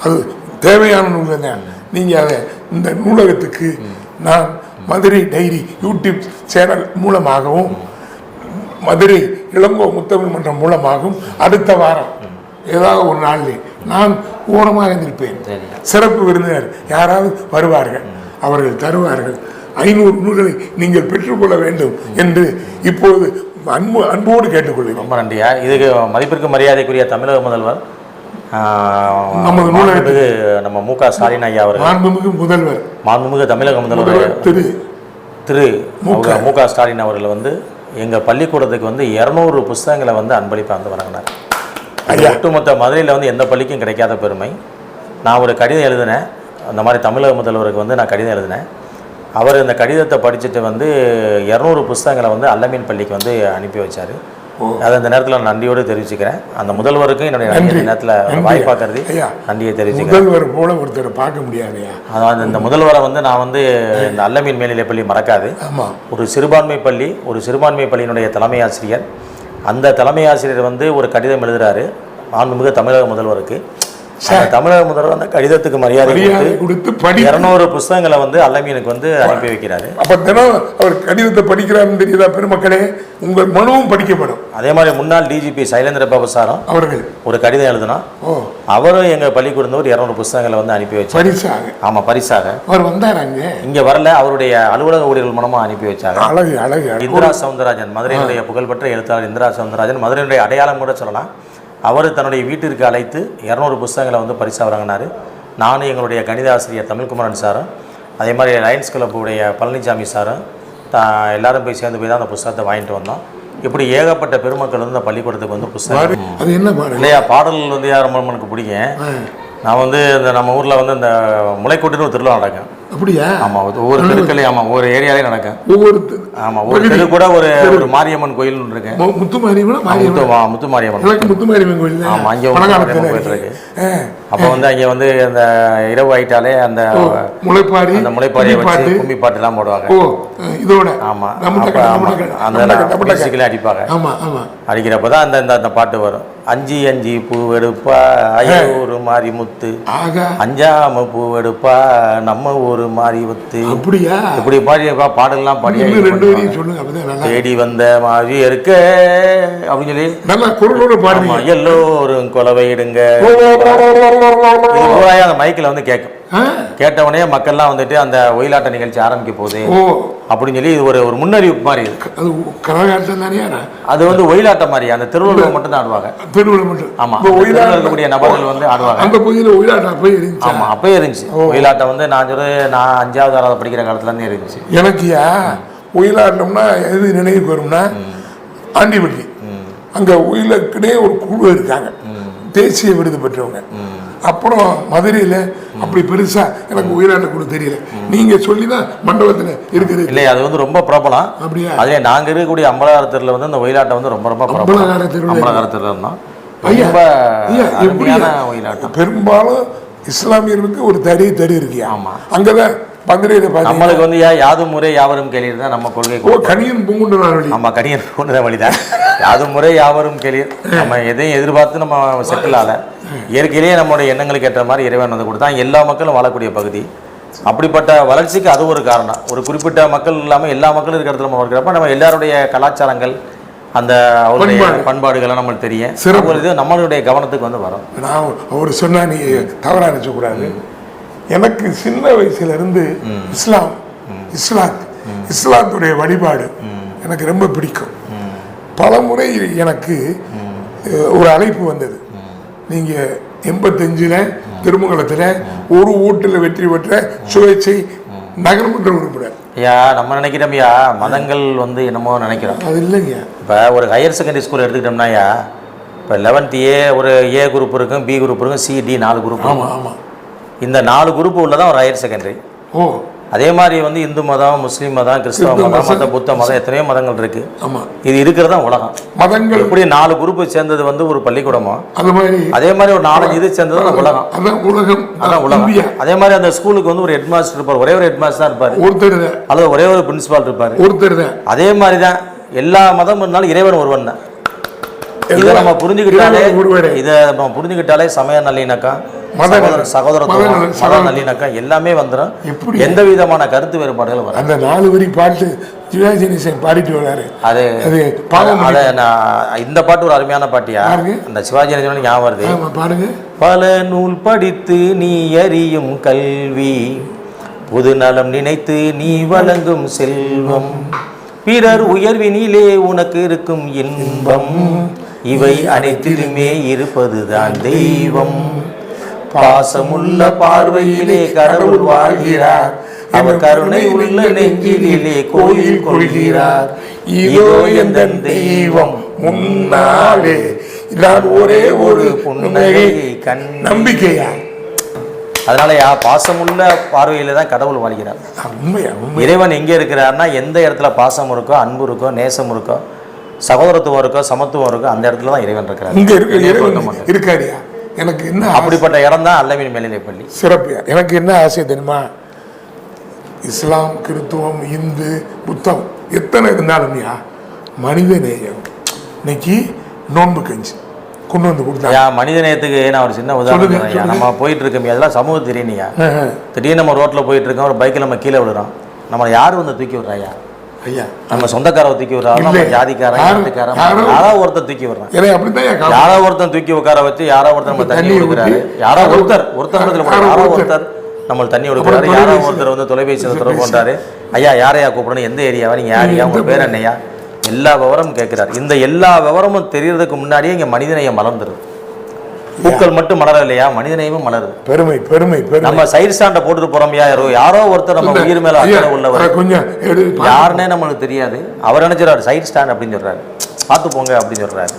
[SPEAKER 2] அது தேவையான நூல்கள் தான். நீங்கள் அதை இந்த நூலகத்துக்கு நான் மதுரை டைரி யூடியூப் சேனல் மூலமாகவும் மதுரை இளங்கோ முத்தமிழ் மன்றம் மூலமாகவும் அடுத்த வாரம் ஏதாவது ஒரு நாளில் நான் ஓரமாக இருந்திருப்பேன். சிறப்பு விருந்தினர் யாராவது வருவார்கள் அவர்கள் தருவார்கள். ஐநூறு நூல்களை நீங்கள் பெற்றுக்கொள்ள வேண்டும் என்று இப்போது அன்பு அன்போடு கேட்டுக்கொள்கிறோம்
[SPEAKER 3] ரொம்ப நன்றியா இதுக்கு மதிப்பிற்கு மரியாதைக்குரிய தமிழக முதல்வர்
[SPEAKER 2] நமது நூலகத்துக்கு
[SPEAKER 3] நம்ம மு க ஸ்டாலின் ஐயா அவர்கள்
[SPEAKER 2] மாண்புமிகு முதல்வர்
[SPEAKER 3] மாண்புமிகு தமிழக முதல்வர்
[SPEAKER 2] திரு
[SPEAKER 3] திரு மு க. ஸ்டாலின் அவர்கள் வந்து எங்கள் பள்ளிக்கூடத்துக்கு வந்து இரநூறு புஸ்தகங்களை வந்து அன்பளிப்பாக வந்து வழங்கினார். ஒட்டுமொத்த மதுரையில் வந்து எந்த பள்ளிக்கும் கிடைக்காத பெருமை. நான் ஒரு கடிதம் எழுதினேன். அந்த மாதிரி தமிழக முதல்வருக்கு வந்து நான் கடிதம் எழுதினேன். அவர் இந்த கடிதத்தை படிச்சுட்டு வந்து இரநூறு புஸ்தகங்களை வந்து அல்லமீன் பள்ளிக்கு வந்து அனுப்பி வச்சார். அதை இந்த நேரத்தில் நன்றியோடு தெரிவிச்சுக்கிறேன். அந்த முதல்வருக்கும் என்னுடைய நன்றி. நேரத்தில். வாய்ப்பாக கருதி. நன்றியை தெரிவிச்சுக்கிறேன்.
[SPEAKER 2] முதல்வர் போல ஒருத்தரை பார்க்க முடியாதுயா
[SPEAKER 3] அதாவது இந்த முதல்வரை வந்து நான் வந்து இந்த அல்லமீன் மேல்நிலைப் பள்ளி மறக்காது. ஒரு சிறுபான்மை பள்ளி ஒரு சிறுபான்மை பள்ளியினுடைய தலைமை ஆசிரியர். அந்த தலைமை ஆசிரியர் வந்து ஒரு கடிதம் எழுதுறாரு. மாண்புமிகு தமிழக முதல்வருக்கு. அந்த தமிழக முதல்வர் அந்த கடிதத்துக்கு மரியாதை கொடுத்து
[SPEAKER 2] படி
[SPEAKER 3] இரநூறு புஸ்தகங்களை வந்து அல்லமீனுக்கு வந்து அனுப்பி வைக்கிறாரு.
[SPEAKER 2] அப்ப தினம் அவர் கடிதத்தை படிக்கிறாருன்னு தெரியுதா பெருமக்களே? உங்கள் மனுவும் படிக்கப்படும்.
[SPEAKER 3] அதே மாதிரி முன்னாள் டிஜிபி சைலேந்திர பாபு சாரும்
[SPEAKER 2] அவர்கள்.
[SPEAKER 3] ஒரு கடிதம் எழுதினா அவரும் எங்கள் பள்ளிக்கூடம் ஒரு இரநூறு புஸ்தகங்களை வந்து அனுப்பி வச்சார்.
[SPEAKER 2] பரிசாக.
[SPEAKER 3] ஆமாம் பரிசாக.
[SPEAKER 2] அவர் வந்தாராங்க
[SPEAKER 3] இங்கே வரல அவருடைய அலுவலக ஊழியர்கள் மூலமாக அனுப்பி வச்சாங்க
[SPEAKER 2] அழகு அழகு அழகு.
[SPEAKER 3] இந்திரா சவுந்தரராஜன் மதுரையினுடைய புகழ்பெற்ற எழுத்தாளர் இந்திரா சவுந்தரராஜன் மதுரையினுடைய அடையாளம் கூட சொல்லலாம். அவர் தன்னுடைய வீட்டிற்கு அழைத்து இரநூறு புஸ்தகங்களை வந்து பரிசாக வழங்கினார் நானும் எங்களுடைய கணித ஆசிரியர் தமிழ்குமரன் சாரும் அதே மாதிரி லயன்ஸ் கிளப்புடைய பழனிசாமி சாரும் தா எல்லாரும் போய் சேர்ந்து போய் தான் அந்த புஸ்தகத்தை வாங்கிட்டு வந்தோம். இப்படி ஏகப்பட்ட பெருமக்கள் வந்து அந்த பள்ளிக்கூடத்துக்கு வந்து புஸ்தகம்
[SPEAKER 2] அது என்ன பாருங்க
[SPEAKER 3] இல்லையா பாடல் வந்து யார் ரொம்ப எனக்கு பிடிக்கும்? நான் வந்து இந்த நம்ம ஊரில் வந்து இந்த முளைக்கூட்டுன்னு ஒரு திருவிழா நடக்கும்.
[SPEAKER 2] அப்படியா?
[SPEAKER 3] ஆமாம் ஒவ்வொரு தெருக்களையும் ஆமாம் ஒவ்வொரு ஏரியாலையும் நடக்கும்
[SPEAKER 2] ஒவ்வொரு
[SPEAKER 3] ஆமாம் ஒரு தெரு கூட ஒரு ஒரு மாரியம்மன் கோயில் ஒன்று இருக்கு.
[SPEAKER 2] முத்து மாரியம்மனா?
[SPEAKER 3] முத்து மாரியம்மன்
[SPEAKER 2] எனக்கு முத்து மாரியம்மன் கோயில்
[SPEAKER 3] ஆமா, அங்கே கோயில்
[SPEAKER 2] இருக்கு.
[SPEAKER 3] அப்போ வந்து அங்கே வந்து அந்த இரவு ஆயிட்டாலே அந்த
[SPEAKER 2] முளைப்பாரி
[SPEAKER 3] அந்த முளைப்பாரியை வச்சு
[SPEAKER 2] பாட்டு
[SPEAKER 3] கும்மி பாட்டுலாம் போடுவாங்க.
[SPEAKER 2] ஓ இதோட.
[SPEAKER 3] ஆமாம் ஆமாம் அந்த. மியூசிக்கில் அடிப்பாங்க.
[SPEAKER 2] ஆமா ஆமா.
[SPEAKER 3] அடிக்கிறப்ப தான் அந்த அந்த பாட்டு வரும். அஞ்சு அஞ்சு பூவெடுப்பா ஐயூறு மாறி முத்து. அஞ்சாம பூவெடுப்பா நம்ம ஊரு மாறி முத்து
[SPEAKER 2] அப்படியா?
[SPEAKER 3] இப்படி பாடி பாடலாம் பாடி
[SPEAKER 2] இன்னும் ரெண்டு வரையும் சொல்லுங்க அப்பதான் நல்லா
[SPEAKER 3] தேடி வந்த மாதிரி இருக்க அப்படின்னு சொல்லி.
[SPEAKER 2] நல்லா குரலோட
[SPEAKER 3] எல்லோரும் கொலவையிடுங்க அந்த மைக்கில் வந்து கேட்கும்
[SPEAKER 2] ஆ?
[SPEAKER 3] கேட்ட உடனே மக்கள்லாம் வந்துட்டு அந்த ஒயிலாட்ட நிகழ்ச்சி ஆரம்பிக்க போகுது. அப்படின்னு சொல்லி இது ஒரு ஒரு முன்னறிவிப்பு மாதிரி இது
[SPEAKER 2] அது கரகாட்டம் தானே
[SPEAKER 3] அது வந்து ஒயிலாட்டம் மாதிரி அந்த திருவள்ளுவர் மட்டும் தான் ஆடுவாங்க.
[SPEAKER 2] திருவிழா மட்டும்.
[SPEAKER 3] ஆமா
[SPEAKER 2] ஒயிலாட்டம்
[SPEAKER 3] இருக்கக்கூடிய நபர்கள் வந்து ஆடுவாங்க.
[SPEAKER 2] அந்த பகுதியில் ஒயிலாட்டம் போய் இருந்துச்சா?
[SPEAKER 3] ஆமா அப்பயே இருந்துச்சு. ஒயிலாட்டம் வந்து நான் சொல்றது நான் அஞ்சாவது ஆறாவது படிக்கிற காலத்துல இருந்தே இருந்துச்சு.
[SPEAKER 2] எனக்குயா ஒயிலாட்டம்னா எது நினைவுக்கு வரும்னா ஆண்டிப்பட்டி அங்க ஒயிலுக்குனே ஒரு குழு இருக்காங்க. தேசிய விருது பெற்றவங்க. அப்புறம் மதுரையில அப்படி பெருசா எனக்கு உயிராட்ட கூட தெரியல. நீங்க சொல்லி தான் மண்டபத்துல இருக்குது.
[SPEAKER 3] இல்லை அது வந்து ரொம்ப பிரபலம்.
[SPEAKER 2] அப்படியா?
[SPEAKER 3] அதுல நாங்க இருக்கக்கூடிய அம்பலகாரத்தில் வந்து இந்த ஒயிலாட்டம் வந்து ரொம்ப ரொம்ப பிரபலம்.
[SPEAKER 2] அம்பலகார தெருவுல?
[SPEAKER 3] அம்பலகாரத்தில் இருந்தோம்
[SPEAKER 2] பெரும்பாலும் இஸ்லாமியர்களுக்கு ஒரு தனி தெரு இருக்கியா
[SPEAKER 3] ஆமா.
[SPEAKER 2] அங்கதான் மதுரையில பாத்தீங்கன்னா
[SPEAKER 3] நம்மளுக்கு வந்து யா யாதும் முறை யாவரும் கேளீர் தான் நம்ம கொள்கை
[SPEAKER 2] ஓ கணியன் பூங்குன்றனார் வழி?
[SPEAKER 3] நம்ம கடியன் கொண்டு வழிதான் யாதும் முறை யாவரும் கேளீர். நம்ம எதையும் எதிர்பார்த்து நம்ம செட்டில் ஆகல. இயற்கையிலேயே நம்மளுடைய எண்ணங்களுக்கு ஏற்ற மாதிரி இறைவன் வந்து கொடுத்தான். எல்லா மக்களும் வாழக்கூடிய பகுதி. அப்படிப்பட்ட வளர்ச்சிக்கு அது ஒரு காரணம். ஒரு குறிப்பிட்ட மக்கள் இல்லாமல் எல்லா மக்களும் இருக்கிற இடத்துல நம்ம இருக்கிறப்ப நம்ம எல்லாருடைய கலாச்சாரங்கள் அந்த அவருடைய
[SPEAKER 2] பண்பாடு.
[SPEAKER 3] பண்பாடுகள்லாம் நம்மளுக்கு தெரியும்.
[SPEAKER 2] சிறப்பு.
[SPEAKER 3] நம்மளுடைய கவனத்துக்கு வந்து வரும்.
[SPEAKER 2] நான் அவர் சொன்னா நீ தவறா நினைச்சக்கூடாது. எனக்கு சின்ன வயசுல இருந்து இஸ்லாம் இஸ்லாத் இஸ்லாத்துடைய வழிபாடு எனக்கு ரொம்ப பிடிக்கும். பல முறை எனக்கு ஒரு அழைப்பு வந்தது. நீங்க எண்பத்தஞ்சுல திருமங்கலத்துல ஒரு ஓட்டுல வெற்றி பெற்ற சுயேட்சை நகரமன்ற உறுப்பினர்
[SPEAKER 3] ஐயா நம்ம நினைக்கிறோம்யா மதங்கள் வந்து என்னமோ நினைக்கிறோம்.
[SPEAKER 2] அது இல்லைங்க.
[SPEAKER 3] இப்போ ஒரு ஹையர் செகண்டரி ஸ்கூல் எடுத்துக்கிட்டோம்னாயா இப்போ லெவன்த் ஏ ஒரு ஏ குரூப் இருக்கும் பி குரூப் இருக்கும் சி டி நாலு குரூப்
[SPEAKER 2] ஆமா ஆமா.
[SPEAKER 3] இந்த நாலு குரூப் உள்ளதான் ஒரு ஹையர் செகண்டரி
[SPEAKER 2] ஓ.
[SPEAKER 3] அதே மாதிரி வந்து இந்து மதம் முஸ்லீம் மதம் கிறிஸ்தவ மதம். மத புத்த மதம் எத்தனையோ மதங்கள் இருக்கு. இது இருக்கிறது தான் உலகம்.
[SPEAKER 2] மதங்கள்.
[SPEAKER 3] எப்படி நாலு குரூப் சேர்ந்தது வந்து ஒரு பள்ளிக்கூடமோ?
[SPEAKER 2] அது மாதிரி.
[SPEAKER 3] ஒரு நாலஞ்சு இது சேர்ந்தது உலகம்.
[SPEAKER 2] உலகம்.
[SPEAKER 3] அதான் உலகம். அதே மாதிரி அந்த ஸ்கூலுக்கு வந்து ஒரு ஹெட் மாஸ்டர் இருப்பார். ஒரே ஒரு ஹெட் மாஸ்டர் தான் இருப்பார்.
[SPEAKER 2] ஒருத்தர்
[SPEAKER 3] அல்லது ஒரே ஒரு பிரின்சிபால் இருப்பார்.
[SPEAKER 2] ஒருத்தர்
[SPEAKER 3] அதே மாதிரி தான் எல்லா மதம் இருந்தாலும் இறைவன் ஒருவன் தான். இதை நம்ம புரிஞ்சுக்கிட்டாலே. இதை நம்ம புரிஞ்சுக்கிட்டாலே சமய நல்லிணக்கம்
[SPEAKER 2] மத
[SPEAKER 3] சகோதர
[SPEAKER 2] மத
[SPEAKER 3] நல்லிணக்கம் எல்லாமே வந்துடும்
[SPEAKER 2] எப்படி?
[SPEAKER 3] எந்த விதமான கருத்து வேறுபாடுகள் வரும்
[SPEAKER 2] அந்த நாலு வரி பாட்டு சிவாஜி கணேசன் பாடிட்டு வராரு
[SPEAKER 3] அது
[SPEAKER 2] அது பாவம்
[SPEAKER 3] அதை நான் இந்த பாட்டு ஒரு அருமையான பாட்டியா. அந்த சிவாஜி கணேசன் ஞாபகம் வருது.
[SPEAKER 2] பாருங்க
[SPEAKER 3] பல நூல் படித்து நீ அறியும் கல்வி புது நலம் நினைத்து நீ வழங்கும் செல்வம் பிறர் உயர்வினிலே உனக்கு இருக்கும் இன்பம் இவை அனைத்திலுமே இருப்பதுதான் தெய்வம். பாசமுள்ள பார்வையிலே கடவுள் வாழ்கிறார். அவர் கருணை உள்ள நெஞ்சிலே கோயில் கொள்கிறார்.
[SPEAKER 2] இதோ எந்த தெய்வம் முன்னாலே. நான் ஒரே ஒரு புன்னகை
[SPEAKER 3] கண்
[SPEAKER 2] நம்பிக்கையா
[SPEAKER 3] அதனால யா பாசமுள்ள பார்வையில தான் கடவுள் வாழ்கிறார். இறைவன் எங்கே இருக்கிறார்னா எந்த இடத்துல பாசம் இருக்கோ அன்பு இருக்கோ நேசம் இருக்கோ சகோதரத்துவம் இருக்கோ சமத்துவம் இருக்கோ அந்த இடத்துல தான் இறைவன் இருக்கிறார்.
[SPEAKER 2] இருக்காரியா? எனக்கு என்ன
[SPEAKER 3] அப்படிப்பட்ட இடம் தான் அல்லவின் மேல்நிலைப்பள்ளி
[SPEAKER 2] சிறப்பு. எனக்கு என்ன ஆசை தெரியுமா? இஸ்லாம் கிறித்துவம் இந்து புத்தம் எத்தனை இருந்தாலும்யா மனித நேயம். இன்னைக்கு நோன்பு கஞ்சி. கொண்டு வந்து கொடுத்தாங்க
[SPEAKER 3] ஐயா மனித நேயத்துக்கு நான் ஒரு சின்ன உதாரணம். நம்ம போயிட்டு இருக்கோம் அதெல்லாம் சமூக
[SPEAKER 2] ஆஹ்,
[SPEAKER 3] திடீர்னு நம்ம ரோட்ல போயிட்டு இருக்கோம் ஒரு பைக்கில் நம்ம கீழே விழுறோம். நம்ம யார் வந்து தூக்கி விடுறாயா
[SPEAKER 2] ஐயா.
[SPEAKER 3] நம்ம சொந்தக்காரவை தூக்கி விடுறாரு நம்ம. ஜாதிக்காரன்
[SPEAKER 2] யாரு-
[SPEAKER 3] ஜாதிக்காரன்
[SPEAKER 2] யாரோ-
[SPEAKER 3] யாரோ ஒருத்தர் தூக்கி விடுறான். யாரோ ஒருத்தன் தூக்கி உட்கார வச்சு யாரோ ஒருத்தர் நம்ம தண்ணி கொடுக்குறாரு. யாரோ ஒருத்தர் ஒருத்தர்
[SPEAKER 2] யாரோ ஒருத்தர்.
[SPEAKER 3] ஒருத்தர் நம்ம தண்ணி கொடுக்குறாரு. யாரோ ஒருத்தர் வந்து தொலைபேசியில் தொடர்பு பண்றாரு ஐயா யாரையா கூப்பிடணும்? எந்த ஏரியாவா? நீங்க யாரையா உங்க பேர் என்னையா? எல்லா விவரமும் கேட்கிறார். இந்த எல்லா விவரமும் தெரியறதுக்கு முன்னாடியே இங்க மனிதநேயம் மலர்ந்துருது பூக்கள் மட்டும் மலர இல்லையா? மனிதநேயமும் மலருது
[SPEAKER 2] பெருமை பெருமை
[SPEAKER 3] நம்ம சைடு ஸ்டாண்ட போட்டுட்டு போறோம் யாரோ யாரோ ஒருத்தர் நம்ம உயிர் மேல அக்கறை உள்ளவர்.
[SPEAKER 2] கொஞ்சம்
[SPEAKER 3] யாருன்னே நம்மளுக்கு தெரியாது. அவர் நினைச்சிடாரு சைடு ஸ்டாண்ட் அப்படின்னு சொல்றாரு. பார்த்து போங்க அப்படின்னு சொல்றாரு.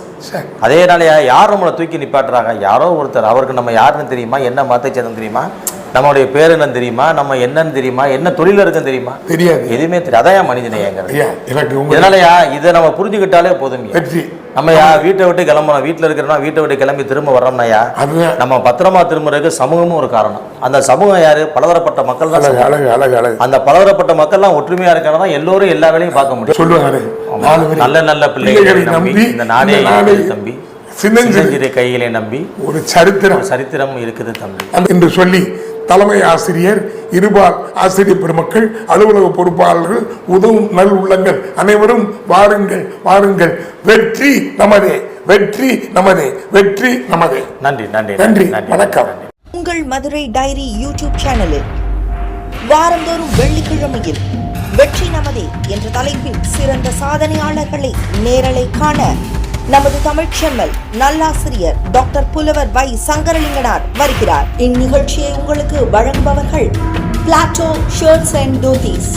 [SPEAKER 3] அதே நாளையா யார் நம்மளை தூக்கி நிப்பாட்டுறாங்க? யாரோ ஒருத்தர். அவருக்கு நம்ம யாருன்னு தெரியுமா? என்ன மதத்தை சேர்ந்தோம் தெரியுமா? நம்மளுடைய பேர் என்னன்னு தெரியுமா? நம்ம என்னன்னு தெரியுமா? என்ன தொழில் இருக்குன்னு தெரியுமா?
[SPEAKER 2] தெரியாது.
[SPEAKER 3] எதுவுமே தெரியாது. அதான் மனிதநேயங்கிறது. இதனாலயா இதை நம்ம புரிஞ்சுக்கிட்டாலே போதும்
[SPEAKER 2] வெற்றி.
[SPEAKER 3] நம்ம யா வீட்டை விட்டு கிளம்புறோம். வீட்டில் இருக்கிறோம்னா வீட்டை விட்டு கிளம்பி திரும்ப வர்றோம்னாயா நம்ம பத்திரமா திரும்புறதுக்கு சமூகமும் ஒரு காரணம். அந்த சமூகம் யாரு? பலதரப்பட்ட மக்கள் தான் அந்த பலதரப்பட்ட மக்கள்லாம் ஒற்றுமையா இருக்கிறதா எல்லோரும் எல்லா வேலையும் பார்க்க முடியும். நல்ல நல்ல பிள்ளைகளை நம்பி இந்த நாடே தம்பி.
[SPEAKER 2] சின்னஞ்சிறு.
[SPEAKER 3] கைகளை நம்பி
[SPEAKER 2] ஒரு சரித்திரம்.
[SPEAKER 3] சரித்திரம் இருக்குது தம்பி.
[SPEAKER 2] என்று சொல்லி தலைமை ஆசிரியர் இருபால் ஆசிரியர் பெருமக்கள் அலுவலக பொறுப்பாளர்கள் உதவும் நல் உள்ளங்கள் அனைவரும் வாருங்கள் வாருங்கள். வெற்றி நமதே வெற்றி நமதே வெற்றி நமதே.
[SPEAKER 3] நன்றி நன்றி
[SPEAKER 2] நன்றி வணக்கம்.
[SPEAKER 4] உங்கள் மதுரை டைரி யூடியூப் சேனலில் வாரந்தோறும் வெள்ளிக்கிழமையில் வெற்றி நமதே என்ற தலைப்பில் சிறந்த சாதனையாளர்களை நேரலை காண நமது தமிழ் செம்மல் நல்லாசிரியர் டாக்டர் புலவர் வை சங்கரலிங்கனார் வருகிறார். இந்நிகழ்ச்சியை உங்களுக்கு வழங்குபவர்கள் Plato shirts and dhotis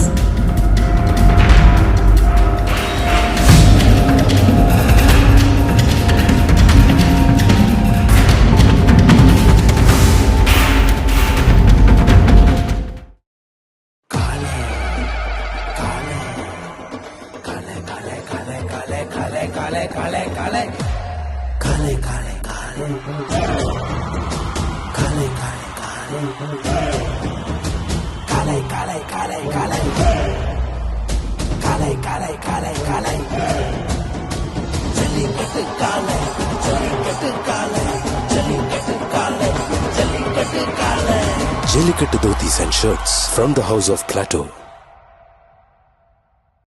[SPEAKER 1] from the House of Plateau.